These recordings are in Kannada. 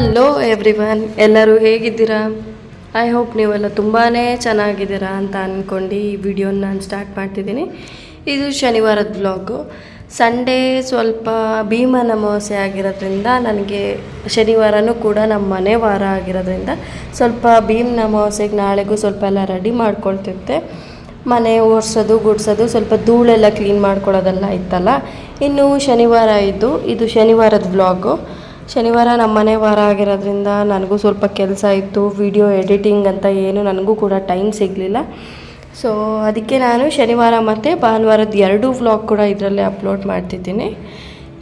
ಹಲೋ ಎವ್ರಿವನ್ ಎಲ್ಲರೂ ಹೇಗಿದ್ದೀರಾ? ಐ ಹೋಪ್ ನೀವೆಲ್ಲ ತುಂಬಾ ಚೆನ್ನಾಗಿದ್ದೀರಾ ಅಂತ ಅಂದ್ಕೊಂಡು ಈ ವಿಡಿಯೋನ ನಾನು ಸ್ಟಾರ್ಟ್ ಮಾಡ್ತಿದ್ದೀನಿ. ಇದು ಶನಿವಾರದ ಬ್ಲಾಗು ಸಂಡೇ ಸ್ವಲ್ಪ ಭೀಮನ ಅಮಾವಾಸ್ಯೆ ಆಗಿರೋದ್ರಿಂದ ನನಗೆ ಶನಿವಾರನೂ ಕೂಡ ನಮ್ಮ ಮನೆ ವಾರ ಆಗಿರೋದ್ರಿಂದ ಸ್ವಲ್ಪ ಭೀಮನ ಅಮಾವಾಸ್ಯೆಗೆ ನಾಳೆಗೂ ಸ್ವಲ್ಪ ಎಲ್ಲ ರೆಡಿ ಮಾಡ್ಕೊಳ್ತಿದ್ದೆ. ಮನೆ ಒರೆಸೋದು, ಗುಡ್ಸೋದು ಸ್ವಲ್ಪ ಧೂಳೆಲ್ಲ ಕ್ಲೀನ್ ಮಾಡ್ಕೊಳ್ಳೋದೆಲ್ಲ ಇತ್ತಲ್ಲ. ಇನ್ನು ಶನಿವಾರ ಇದ್ದು ಇದು ಶನಿವಾರದ ವ್ಲಾಗು ಶನಿವಾರ ನಮ್ಮ ಮನೆ ವಾರ ಆಗಿರೋದ್ರಿಂದ ನನಗೂ ಸ್ವಲ್ಪ ಕೆಲಸ ಇತ್ತು ವಿಡಿಯೋ ಎಡಿಟಿಂಗ್ ಅಂತ ಏನು ನನಗೂ ಕೂಡ ಟೈಮ್ ಸಿಗಲಿಲ್ಲ. ಸೊ ಅದಕ್ಕೆ ನಾನು ಶನಿವಾರ ಮತ್ತು ಭಾನುವಾರದ ಎರಡೂ ವ್ಲಾಗ್ ಕೂಡ ಇದರಲ್ಲೇ ಅಪ್ಲೋಡ್ ಮಾಡ್ತಿದ್ದೀನಿ.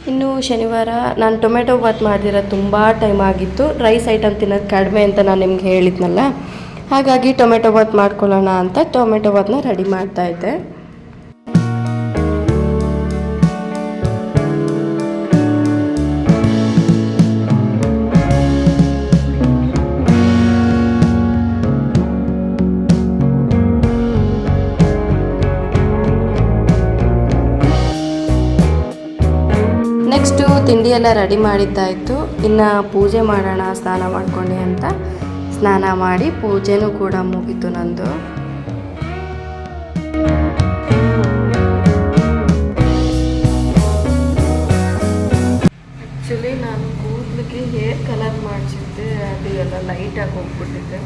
ಇನ್ನು ಶನಿವಾರ ನಾನು ಟೊಮೆಟೊ ಬಾತ್ ಮಾಡಿರೋದು ತುಂಬ ಟೈಮ್ ಆಗಿತ್ತು. ರೈಸ್ ಐಟಮ್ ತಿನ್ನೋದು ಕಡಿಮೆ ಅಂತ ನಾನು ನಿಮ್ಗೆ ಹೇಳಿದ್ನಲ್ಲ. ಹಾಗಾಗಿ ಟೊಮೆಟೊ ಬಾತ್ ಮಾಡ್ಕೊಳ್ಳೋಣ ಅಂತ ಟೊಮೆಟೊ ಬಾತ್ನ ರೆಡಿ ಮಾಡ್ತಾಯಿದ್ದೆ ನೆಕ್ಸ್ಟು ತಿಂಡಿ ಎಲ್ಲ ರೆಡಿ ಮಾಡಿದ್ದಾಯಿತು. ಇನ್ನು ಪೂಜೆ ಮಾಡೋಣ ಸ್ನಾನ ಮಾಡ್ಕೊಂಡು ಅಂತ ಸ್ನಾನ ಮಾಡಿ ಪೂಜೆನೂ ಕೂಡ ಮುಗೀತು ನಂದು. ಆ್ಯಕ್ಚುಲಿ ನಾನು ಕೂದಲಿಗೆ ಹೇರ್ ಕಲರ್ ಮಾಡಿಸಿದ್ದೆ ಅದು ಎಲ್ಲ ಲೈಟಾಗಿ ಹೋಗ್ಬಿಟ್ಟಿದ್ದೆ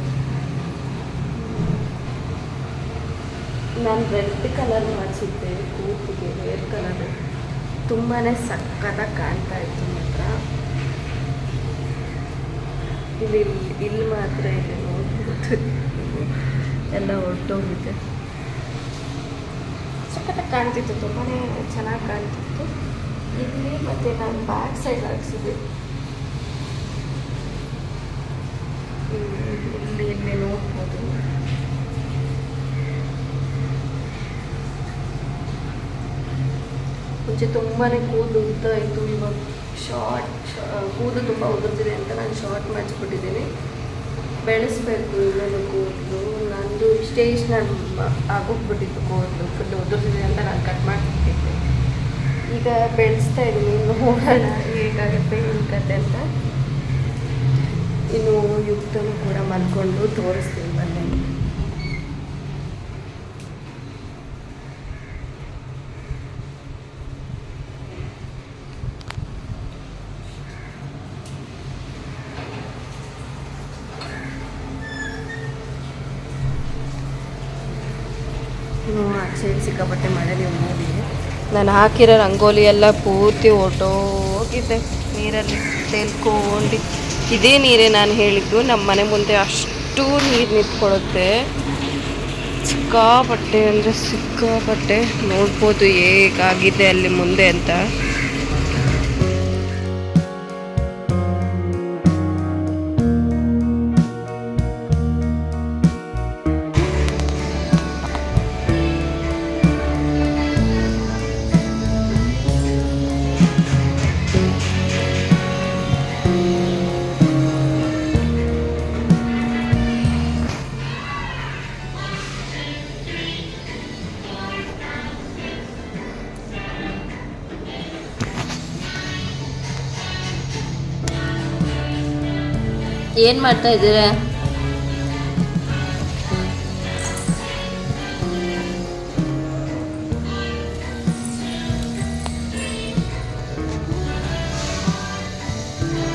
ನಾನು ರೆಡ್ ಕಲರ್ ಮಾಡಿಸಿದ್ದೆ ಕೂದಲಿಗೆ ಹೇರ್ ಕಲರ್ ತುಂಬಾ ಸಕ್ಕತ್ತಾಗಿ ಕಾಣ್ತಾ ಇತ್ತು ಮಾತ್ರ. ಇಲ್ಲಿ ಇಲ್ಲಿ ಮಾತ್ರ ಇಲ್ಲಿ ನೋಡ್ಬೋದು. ಎಲ್ಲ ಹೊರಟೋಗಿದೆ ಸಕ್ಕತ್ತಾಗಿ ಕಾಣ್ತಿತ್ತು ತುಂಬಾ ಚೆನ್ನಾಗಿ ಕಾಣ್ತಿತ್ತು. ಇಲ್ಲಿ ಮತ್ತು ನಾನು ಬ್ಯಾಕ್ ಸೈಡ್ ಹಾಕ್ಸಿದ್ದೆ ಇಲ್ಲಿ ಇಲ್ಲಿ ನೋಡ್ಬೋದು. ಮುಂಚೆ ತುಂಬಾ ಕೂದಲು ಉದ್ದ ಇತ್ತು ಇವಾಗ ಶಾರ್ಟ್ ಕೂದಲು ತುಂಬ ಉದುರ್ತಿದೆ ಅಂತ ನಾನು ಶಾರ್ಟ್ ಮಾಡಿಸ್ಬಿಟ್ಟಿದ್ದೀನಿ. ಬೆಳೆಸ್ಬೇಕು ಇನ್ನೊಂದು ಕೂದಲು. ನಂದು ಸ್ಟೇಜ್ ನಾನು ಆಗೋಗ್ಬಿಟ್ಟಿತ್ತು ಕೂದಲು. ಫುಲ್ ಉದುರ್ತಿದೆ ಅಂತ ನಾನು ಕಟ್ ಮಾಡ್ತಿದ್ದೆ ಈಗ ಬೆಳೆಸ್ತಾ ಇದ್ದೀನಿ, ನೋಡೋಣ ಹೇಗಾಗುತ್ತೆ ಏನು ಕತೆ ಅಂತ. ಇನ್ನು ಯುಕ್ತನೂ ಕೂಡ ಮಲ್ಕೊಂಡು ತೋರಿಸ್ತೀನಿ. ಆಚೆ ಸಿಕ್ಕಾಪಟ್ಟೆ ಮಳೆ ನೀವು ನಾನು ಹಾಕಿರೋ ರಂಗೋಲಿ ಎಲ್ಲ ಪೂರ್ತಿ ಹೋಗಿದ್ದೆ ನೀರಲ್ಲಿ ತೇಲ್ಕೊಂಡು. ಇದೇ ನೀರೇ ನಾನು ಹೇಳಿದ್ದು. ನಮ್ಮ ಮನೆ ಮುಂದೆ ಅಷ್ಟು ನೀರು ನಿಂತ್ಕೊಳ್ಳುತ್ತೆ. ಸಿಕ್ಕಾಪಟ್ಟೆ ಅಂದರೆ ಸಿಕ್ಕಾಪಟ್ಟೆ. ನೋಡ್ಬೋದು ಹೇಗಾಗಿದೆ ಅಲ್ಲಿ ಮುಂದೆ ಅಂತ. ಏನು ಮಾಡ್ತಾ ಇದ್ದೀರಾ?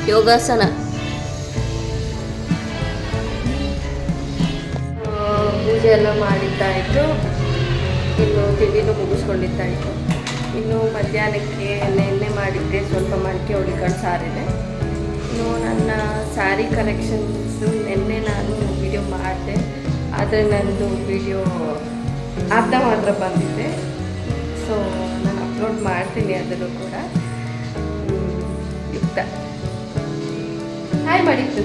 ಯೋಗಾಸನ. ಪೂಜೆ ಎಲ್ಲ ಮಾಡಿದ್ದಾಯಿತು. ಇನ್ನು ತಿಂಡಿನೂ ಮುಗಿಸ್ಕೊಂಡಿದ್ದಾಯಿತು. ಇನ್ನು ಮಧ್ಯಾಹ್ನಕ್ಕೆ ನೆನ್ನೆ ಮಾಡಿದ್ದೆ. ಸ್ವಲ್ಪ ಮಡಿಕೆ ಹುಳಿಕಾಳು ಸಾರಿದೆ. ಇನ್ನು ನನ್ನ ಸ್ಯಾರಿ ಕಲೆಕ್ಷನ್ಸು ನಿನ್ನೆ ನಾನು ವಿಡಿಯೋ ಮಾಡಿದೆ. ಆದರೆ ನನ್ನದು ವಿಡಿಯೋ ಅರ್ಧ ಮಾತ್ರ ಬಂದಿದೆ. ಸೊ ನಾನು ಅಪ್ಲೋಡ್ ಮಾಡ್ತೀನಿ ಅದನ್ನು ಕೂಡ. ಯುಕ್ತ. ಹಾಯ್ ಮಾಡಿತ್ತು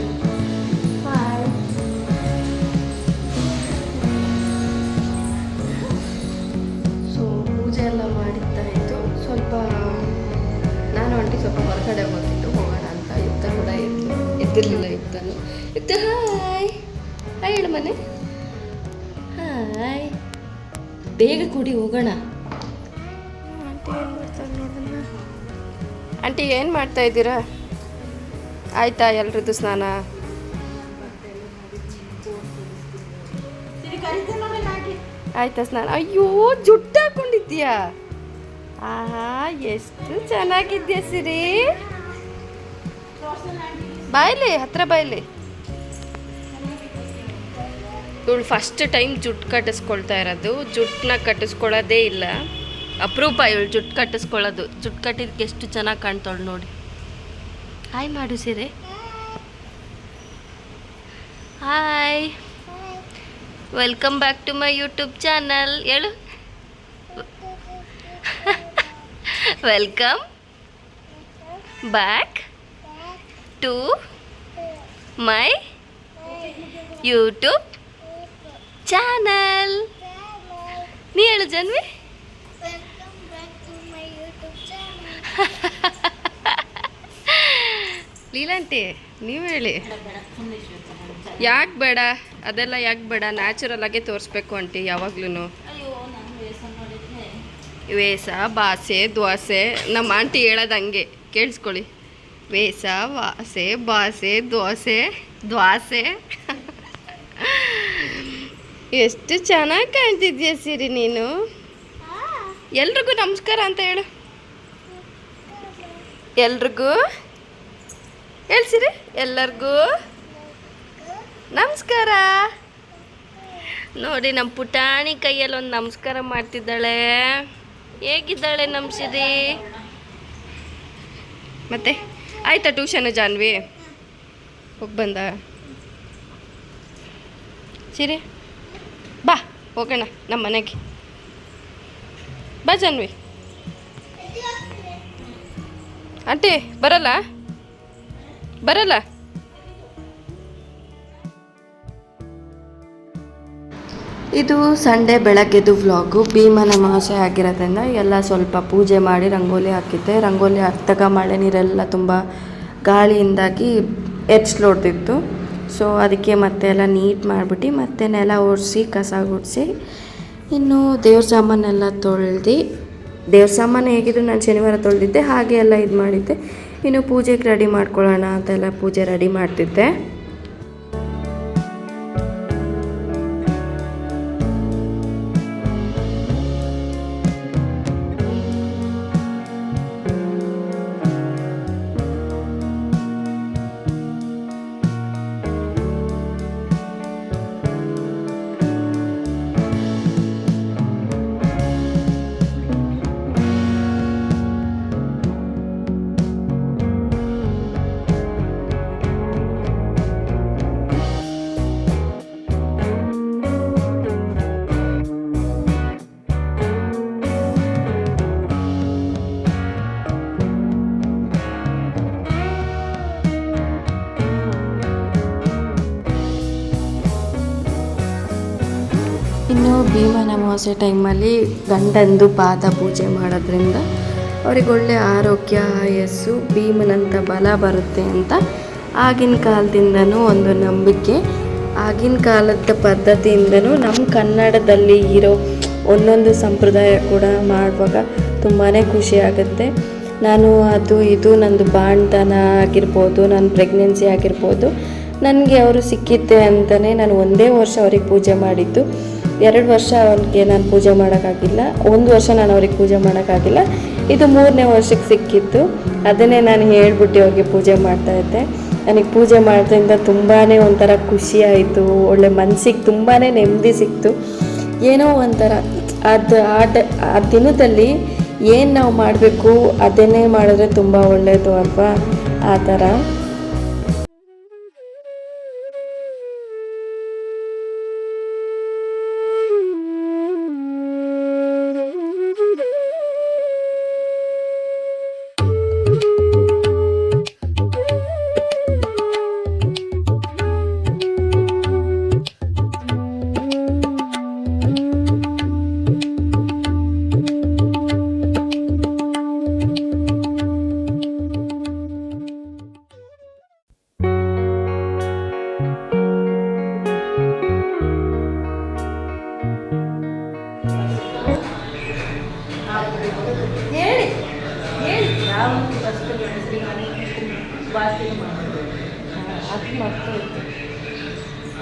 ಎದ್ದಿರಲಿಲ್ಲ ಯುಕ್ತನು ಯುಕ್ತ ಹಾಯ್. ಹಾಯ್ ಹೇಳು ಮನೆ. ಹಾಯ್. ಬೇಗ ಕೂಡಿ ಹೋಗೋಣ. ಆಂಟಿ ಏನು ಮಾಡ್ತಾ ಇದ್ದೀರಾ? ಆಯ್ತಾ ಎಲ್ರದ್ದು ಸ್ನಾನ? ಆಯ್ತಾ ಸ್ನಾನ? ಅಯ್ಯೋ ಜುಟ್ಟು ಹಾಕೊಂಡಿದ್ಯಾ ಆಹಾ ಎಷ್ಟು ಚೆನ್ನಾಗಿದ್ಯಾ ಸಿರಿ. ಬಾಯ್ಲಿ ಹತ್ರ ಬಾಯ್ಲಿ. ಇವಳು ಫಸ್ಟ್ ಟೈಮ್ ಜುಟ್ಟು ಕಟ್ಟಿಸ್ಕೊಳ್ತಾ ಇರೋದು. ಜುಟ್ಟನ್ನ ಕಟ್ಟಿಸ್ಕೊಳ್ಳೋದೇ ಇಲ್ಲ. ಅಪರೂಪ ಇವಳು ಜುಟ್ಟು ಕಟ್ಟಿಸ್ಕೊಳ್ಳೋದು. ಜುಟ್ಟು ಕಟ್ಟಿದ್ದಕ್ಕೆ ಎಷ್ಟು ಚೆನ್ನಾಗಿ ಕಾಣ್ತಾಳು ನೋಡಿ. ಹಾಯ್ ಮಾಡು ಸೀರೆ. Hi welcome back to my YouTube channel ಹೇಳು. Welcome back to my YouTube channel ನೀ ಹೇಳು ಜನ್ವಿ. ಲೀಲಾಂಟಿ, ನೀವು ಹೇಳಿ. ಯಾಕೆ ಬೇಡ? ಅದೆಲ್ಲ ಯಾಕೆ ಬೇಡ? ನ್ಯಾಚುರಲ್ ಆಗೇ ತೋರಿಸ್ಬೇಕು ಆಂಟಿ ಯಾವಾಗ್ಲೂ ವೇಷ ಬಾಸೆ ದ್ವಾಸೆ, ನಮ್ಮ ಆಂಟಿ ಹೇಳೋದು ಹಂಗೆ. ಕೇಳಿಸ್ಕೊಳ್ಳಿ. ವೇಷ, ವಾಸೆ ಬಾಸೆ ದೋಸೆ, ದ್ವಾಸೆ. ಎಷ್ಟು ಚೆನ್ನಾಗಿ ಕಾಣ್ತಿದ್ಯಾ ಸಿರಿ ನೀನು? ಎಲ್ರಿಗೂ ನಮಸ್ಕಾರ ಅಂತ ಹೇಳು. ಎಲ್ರಿಗೂ? ಹೇಳ್ಸಿರಿ ಎಲ್ಲರಿಗೂ? ನಮಸ್ಕಾರ. ನೋಡಿ ನಮ್ಮ ಪುಟಾಣಿ ಕೈಯಲ್ಲಿ ಒಂದು ನಮಸ್ಕಾರ ಮಾಡ್ತಿದ್ದಾಳೆ. ಹೇಗಿದ್ದಾಳೆ ನಮ್ಮ ಸಿರಿ? ಮತ್ತೆ? ಆಯ್ತಾ ಟ್ಯೂಷನ್ ಜಾನ್ವಿ? ಹೋಗಿ ಬಂದ. ಸಿರಿ? ಬಾ, ಹೋಗೋಣ ನಮ್ಮ ಮನೆಗೆ. ಬಾ ಜಾನ್ವಿ. ಆಂಟಿ, ಬರಲ್ಲ? ಬರಲ್ಲ? ಇದು ಸಂಡೇ ಬೆಳಗ್ಗೆದು ವ್ಲಾಗು. ಭೀಮನ ಅಮಾವಾಸ್ಯೆ ಆಗಿರೋದ್ರಿಂದ ಎಲ್ಲ ಸ್ವಲ್ಪ ಪೂಜೆ ಮಾಡಿ ರಂಗೋಲಿ ಹಾಕಿದ್ದೆ. ರಂಗೋಲಿ ಹಾಕಿದಾಗ ಮಳೆ ನೀರೆಲ್ಲ ತುಂಬ ಗಾಳಿಯಿಂದಾಗಿ ಎಚ್ಲೋಡ್ತಿತ್ತು ಸೊ ಅದಕ್ಕೆ ಮತ್ತೆ ಎಲ್ಲ ನೀಟ್ ಮಾಡಿಬಿಟ್ಟು ಮತ್ತೆ ನೆಲ ಒರೆಸಿ, ಕಸ ಗುಡಿಸಿ, ಇನ್ನು ದೇವ್ರ ಸಾಮಾನೆಲ್ಲ ತೊಳೆದು, ದೇವ್ರ ಸಾಮಾನು ಹೇಗಿದ್ರು ನಾನು ಶನಿವಾರ ತೊಳೆದಿದ್ದೆ, ಹಾಗೆ ಎಲ್ಲ ಇದು ಮಾಡಿದ್ದೆ ಇನ್ನು ಪೂಜೆಗೆ ರೆಡಿ ಮಾಡ್ಕೊಳ್ಳೋಣ ಅಂತೆಲ್ಲ ಪೂಜೆ ರೆಡಿ ಮಾಡ್ತಿದ್ದೆ. ಅಮಾವಾಸ್ಯೆ ಟೈಮಲ್ಲಿ ಗಂಡಂದು ಪಾದ ಪೂಜೆ ಮಾಡೋದ್ರಿಂದ ಅವ್ರಿಗೆ ಒಳ್ಳೆ ಆರೋಗ್ಯ, ಆಯಸ್ಸು, ಭೀಮನಂತ ಬಲ ಬರುತ್ತೆ ಅಂತ ಆಗಿನ ಕಾಲದಿಂದನೂ ಒಂದು ನಂಬಿಕೆ. ಆಗಿನ ಕಾಲದ ಪದ್ಧತಿಯಿಂದನೂ ನಮ್ಮ ಕನ್ನಡದಲ್ಲಿ ಇರೋ ಒಂದೊಂದು ಸಂಪ್ರದಾಯ ಕೂಡ ಮಾಡುವಾಗ ತುಂಬಾ ಖುಷಿ ಆಗುತ್ತೆ. ನಾನು ಅದು ಇದು ನಂದು ಬಾಣ್ತನ ಆಗಿರ್ಬೋದು, ನನ್ನ ಪ್ರೆಗ್ನೆನ್ಸಿ ಆಗಿರ್ಬೋದು, ನನಗೆ ಅವರು ಸಿಕ್ಕಿದ್ದೆ ಅಂತಲೇ ನಾನು ಒಂದೇ ವರ್ಷ ಅವ್ರಿಗೆ ಪೂಜೆ ಮಾಡಿದ್ದು. ಎರಡು ವರ್ಷ ಅವನಿಗೆ ನಾನು ಪೂಜೆ ಮಾಡೋಕ್ಕಾಗಿಲ್ಲ, ಒಂದು ವರ್ಷ ನಾನು ಅವ್ರಿಗೆ ಪೂಜೆ ಮಾಡೋಕ್ಕಾಗಿಲ್ಲ. ಇದು ಮೂರನೇ ವರ್ಷಕ್ಕೆ ಸಿಕ್ಕಿತ್ತು ಅದನ್ನೇ ನಾನು ಹೇಳ್ಬಿಟ್ಟು ಅವ್ರಿಗೆ ಪೂಜೆ ಮಾಡ್ತಾ ಇದ್ದೆ. ನನಗೆ ಪೂಜೆ ಮಾಡೋದ್ರಿಂದ ತುಂಬಾ ಒಂಥರ ಖುಷಿ ಆಯಿತು, ಒಳ್ಳೆ ಮನಸ್ಸಿಗೆ ತುಂಬಾ ನೆಮ್ಮದಿ ಸಿಕ್ತು. ಏನೋ ಒಂಥರ, ಅದು, ಆ ಆ ದಿನದಲ್ಲಿ ಏನು ನಾವು ಮಾಡಬೇಕು, ಅದನ್ನೇ ಮಾಡಿದ್ರೆ ತುಂಬ ಒಳ್ಳೆಯದು ಅಲ್ವಾ? ಆ ಥರ.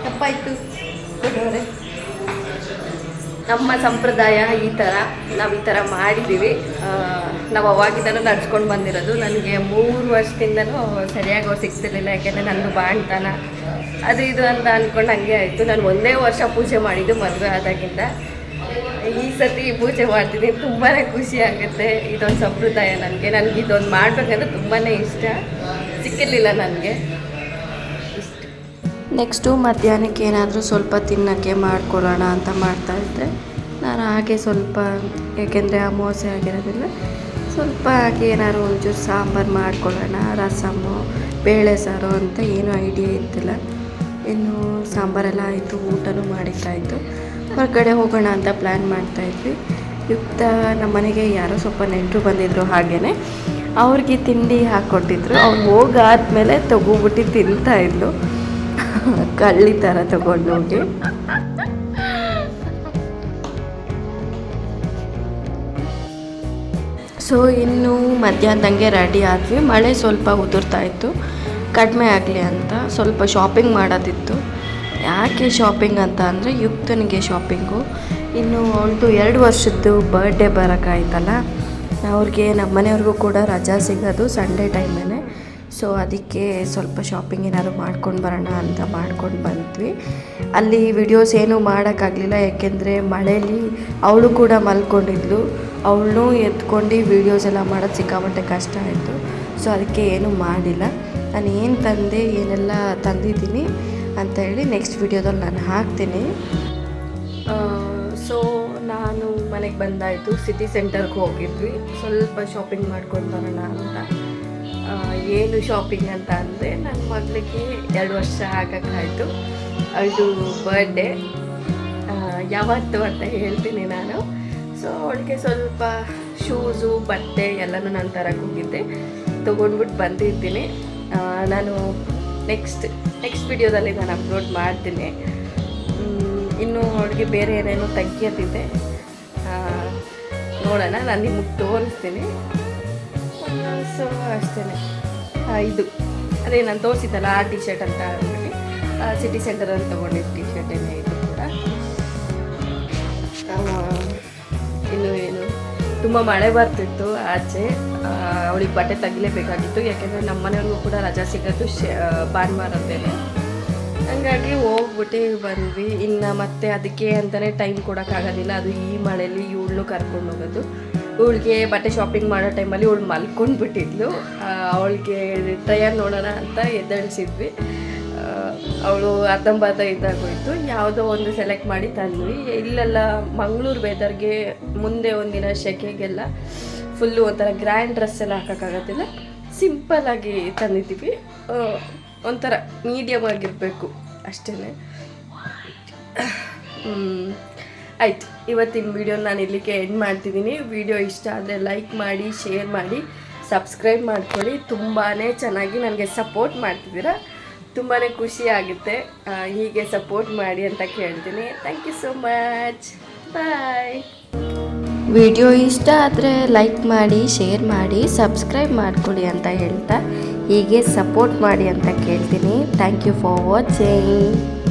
ತಪ್ಪಾಯಿತು. ದೊಡ್ಡವರೇ ನಮ್ಮ ಸಂಪ್ರದಾಯ ಈ ಥರ, ನಾವು ಈ ಥರ ಮಾಡಿದ್ದೀವಿ. ನಾವು ಅವಾಗಿಂದನೂ ನಡ್ಸ್ಕೊಂಡು ಬಂದಿರೋದು. ನನಗೆ ಮೂರು ವರ್ಷದಿಂದನೂ ಸರಿಯಾಗಿ ಅವ್ರು ಸಿಗ್ತಿರ್ಲಿಲ್ಲ, ಯಾಕೆಂದರೆ ನಂದು ಬಾಣ್ತನ. ಅದು ಇದು ಅಂತ ಅಂದ್ಕೊಂಡು ಹಂಗೆ ಆಯಿತು. ನಾನು ಒಂದೇ ವರ್ಷ ಪೂಜೆ ಮಾಡಿದ್ದು ಮದುವೆ ಆದಾಗಿಂದ. ಈ ಸತಿ ಪೂಜೆ ಮಾಡ್ತೀನಿ ತುಂಬಾ ಖುಷಿ ಆಗುತ್ತೆ. ಇದೊಂದು ಸಂಪ್ರದಾಯ ನನಗೆ. ನನಗೆ ಇದೊಂದು ಮಾಡಬೇಕಂದ್ರೆ ತುಂಬಾ ಇಷ್ಟ. ಸಿಕ್ಕಿರಲಿಲ್ಲ ನನಗೆ. ನೆಕ್ಸ್ಟು ಮಧ್ಯಾಹ್ನಕ್ಕೆ ಏನಾದರೂ ಸ್ವಲ್ಪ ತಿನ್ನೋಕ್ಕೆ ಮಾಡ್ಕೊಳ್ಳೋಣ ಅಂತ ಮಾಡ್ತಾಯಿದ್ದೆ ನಾನು ಹಾಗೆ ಸ್ವಲ್ಪ, ಏಕೆಂದರೆ ಅಮಾವಾಸ್ಯೆ ಆಗಿರೋದ್ರಿಂದ ಸ್ವಲ್ಪ ಹಾಗೆ ಏನಾದ್ರು ಒಂಚೂರು ಸಾಂಬಾರು ಮಾಡ್ಕೊಳ್ಳೋಣ ರಸಮ್ಮು ಬೇಳೆ ಸಾರು ಅಂತ ಏನೂ ಐಡಿಯಾ ಇದ್ದಿಲ್ಲ. ಇನ್ನು ಸಾಂಬಾರೆಲ್ಲ ಆಯಿತು, ಊಟನೂ ಮಾಡಿದ್ದಾಯಿತು ಹೊರಗಡೆ ಹೋಗೋಣ ಅಂತ ಪ್ಲ್ಯಾನ್ ಮಾಡ್ತಾಯಿದ್ವಿ ಯುಕ್ತ ನಮ್ಮ ಮನೆಗೆ ಯಾರೋ ಸ್ವಲ್ಪ ನೆಂಟರು ಬಂದಿದ್ದರು ಹಾಗೇ ಅವ್ರಿಗೆ ತಿಂಡಿ ಹಾಕ್ಕೊಟ್ಟಿದ್ರು ಅವ್ರು ಹೋಗಾದ್ಮೇಲೆ ತಗೋಬಿಟ್ಟು ತಿಂತಾ ಇದ್ಲು. ಕಳ್ಳಿ ಥರ ತಗೊಂಡೋಗಿ ಸೊ ಇನ್ನು ಮಧ್ಯಾಹ್ನದಂಗೆ ರೆಡಿ ಆದ್ವಿ. ಮಳೆ ಸ್ವಲ್ಪ ಉದುರ್ತಾ ಇತ್ತು. ಕಡಿಮೆ ಆಗಲಿ ಅಂತ. ಸ್ವಲ್ಪ ಶಾಪಿಂಗ್ ಮಾಡೋದಿತ್ತು. ಯಾಕೆ ಶಾಪಿಂಗ್ ಅಂತ ಅಂದರೆ ಯುಕ್ತನಿಗೆ ಶಾಪಿಂಗು ಇನ್ನು ಅವಳದು ಎರಡು ವರ್ಷದ್ದು ಬರ್ಡೇ ಬರೋಕ್ಕಾಯ್ತಲ್ಲ ಅವ್ರಿಗೆ ನಮ್ಮ ಮನೆಯವ್ರಿಗೂ ಕೂಡ ರಜಾ ಸಿಗೋದು ಸಂಡೇ ಟೈಮೇ ಸೊ ಅದಕ್ಕೆ ಸ್ವಲ್ಪ ಶಾಪಿಂಗ್ ಏನಾದರೂ ಮಾಡ್ಕೊಂಡು ಬರೋಣ ಅಂತ ಮಾಡ್ಕೊಂಡು ಬಂದ್ವಿ. ಅಲ್ಲಿ ವಿಡಿಯೋಸ್ ಏನೂ ಮಾಡೋಕ್ಕಾಗಲಿಲ್ಲ, ಯಾಕೆಂದರೆ ಮಳೇಲಿ ಅವಳು ಕೂಡ ಮಲ್ಕೊಂಡಿದ್ಲು. ಅವಳನ್ನೂ ಎತ್ಕೊಂಡು ವೀಡಿಯೋಸ್ ಎಲ್ಲ ಮಾಡೋದು ಸಿಕ್ಕಾಪಟ್ಟೆ ಕಷ್ಟ ಆಯಿತು. ಸೊ ಅದಕ್ಕೆ ಏನೂ ಮಾಡಿಲ್ಲ. ನಾನು ಏನು ತಂದೆ, ಏನೆಲ್ಲ ತಂದಿದ್ದೀನಿ ಅಂತ ಹೇಳಿ ನೆಕ್ಸ್ಟ್ ವಿಡಿಯೋದಲ್ಲಿ ನಾನು ಹಾಕ್ತೀನಿ. ಸೊ ನಾನು ಮನೆಗೆ ಬಂದಾಯಿತು. ಸಿಟಿ ಸೆಂಟರ್ಗೆ ಹೋಗಿದ್ವಿ. ಸ್ವಲ್ಪ ಶಾಪಿಂಗ್ ಮಾಡ್ಕೊಂಡು ಬರೋಣ ಅಂತ. ಏನು ಶಾಪಿಂಗ್ ಅಂತ ಅಂದರೆ ನನ್ನ ಮಗಳಿಗೆ ಎರಡು ವರ್ಷ ಆಗಕ್ಕಾಯಿತು. ಅದು ಬರ್ಡೇ ಯಾವತ್ತು ಅಂತ ಹೇಳ್ತೀನಿ ನಾನು. ಸೊ ಅವಳಿಗೆ ಸ್ವಲ್ಪ ಶೂಸು ಬಟ್ಟೆ ಎಲ್ಲನೂ ನಾನು ತರಕ್ಕೆ ಹೋಗಿದ್ದೆ ತೊಗೊಂಡ್ಬಿಟ್ಟು ಬಂದಿದ್ದೀನಿ. ನಾನು ನೆಕ್ಸ್ಟ್ ನೆಕ್ಸ್ಟ್ ವಿಡಿಯೋದಲ್ಲಿ ನಾನು ಅಪ್ಲೋಡ್ ಮಾಡ್ತೀನಿ. ಇನ್ನು ಅವಳಿಗೆ ಬೇರೆ ಏನೇನೋ ತೆಗಿಯೋದಿದೆ ನೋಡೋಣ, ನಾನು ನಿಮಗೆ ತೋರಿಸ್ತೀನಿ. ಸೊ ಅಷ್ಟೇ ಇದು. ಅದೇ ನಾನು ತೋರಿಸಿದ್ದಲ್ಲ, ಆ ಟಿ ಶರ್ಟ್ ಅಂತ ಅಂದ್ಬಿಟ್ಟು. ಸಿಟಿ ಸೆಂಟರಲ್ಲಿ ತೊಗೊಂಡಿದ್ದು ಟಿ ಶರ್ಟೇನೆ ಇದು ಕೂಡ. ಇನ್ನು ಏನು? ತುಂಬ ಮಳೆ ಬರ್ತಿತ್ತು ಆಚೆ. ಅವಳಿಗೆ ಬಟ್ಟೆ ತೆಗಿಲೇಬೇಕಾಗಿತ್ತು. ಯಾಕೆಂದರೆ ನಮ್ಮ ಮನೆಯವ್ರಿಗೂ ಕೂಡ ರಜಾ ಸಿಗೋದು ಶ ಭಾನುವಾರದ್ದೇನೆ ಹಂಗಾಗಿ ಹೋಗ್ಬಿಟ್ಟು ಬಂದ್ವಿ. ಇನ್ನು ಮತ್ತೆ ಅದಕ್ಕೆ ಅಂತಲೇ ಟೈಮ್ ಕೊಡೋಕ್ಕಾಗೋದಿಲ್ಲ. ಅದು ಈ ಮಳೆಯಲ್ಲಿ ಇವಳನ್ನು ಕರ್ಕೊಂಡು ಹೋಗೋದು ಇವಳಿಗೆ ಬಟ್ಟೆ ಶಾಪಿಂಗ್ ಮಾಡೋ ಟೈಮಲ್ಲಿ ಇವಳು ಮಲ್ಕೊಂಡು ಬಿಟ್ಟಿದ್ಲು. ಅವಳಿಗೆ ಟ್ರಯಲ್ ನೋಡೋಣ ಅಂತ ಎದ್ದಳಿಸಿದ್ವಿ. ಅವಳು ಅರ್ಧಂಬರ್ಧ ಇದ್ದಾಗೋಯ್ತು ಯಾವುದೋ ಒಂದು ಸೆಲೆಕ್ಟ್ ಮಾಡಿ ತಂದ್ವಿ. ಇಲ್ಲೆಲ್ಲ ಮಂಗಳೂರು ವೆದರ್ಗೆ ಮುಂದೆ ಒಂದಿನ ಸೆಕೆಗೆಲ್ಲ ಫುಲ್ಲು ಒಂಥರ ಗ್ರ್ಯಾಂಡ್ ಡ್ರೆಸ್ ಎಲ್ಲ ಹಾಕೋಕ್ಕಾಗತ್ತಿಲ್ಲ. ಸಿಂಪಲ್ಲಾಗಿ ತಂದಿದ್ದೀವಿ. ಒಂಥರ ಮೀಡಿಯಮ್ ಆಗಿರಬೇಕು ಅಷ್ಟೇ ಆಯ್ತು. ಇವತ್ತಿನ ವಿಡಿಯೋ ನಾನು ಇಲ್ಲಿಗೆ ಎಂಡ್ ಮಾಡ್ತಿದ್ದೀನಿ. ವಿಡಿಯೋ ಇಷ್ಟ ಆದರೆ ಲೈಕ್ ಮಾಡಿ ಶೇರ್ ಮಾಡಿ ಸಬ್ಸ್ಕ್ರೈಬ್ ಮಾಡ್ಕೊಳ್ಳಿ. ತುಂಬಾ ಚೆನ್ನಾಗಿ ನನಗೆ ಸಪೋರ್ಟ್ ಮಾಡ್ತಿದ್ದೀರಾ. ತುಂಬಾ ಖುಷಿ ಆಗುತ್ತೆ. ಹೀಗೆ ಸಪೋರ್ಟ್ ಮಾಡಿ ಅಂತ ಕೇಳ್ತೀನಿ. Thank you so much bye video ಇಷ್ಟ ಆದರೆ ಲೈಕ್ ಮಾಡಿ ಶೇರ್ ಮಾಡಿ ಸಬ್ಸ್ಕ್ರೈಬ್ ಮಾಡ್ಕೊಳ್ಳಿ ಅಂತ ಹೇಳ್ತಾ, ಹೀಗೆ ಸಪೋರ್ಟ್ ಮಾಡಿ ಅಂತ ಕೇಳ್ತೀನಿ. Thank you for watching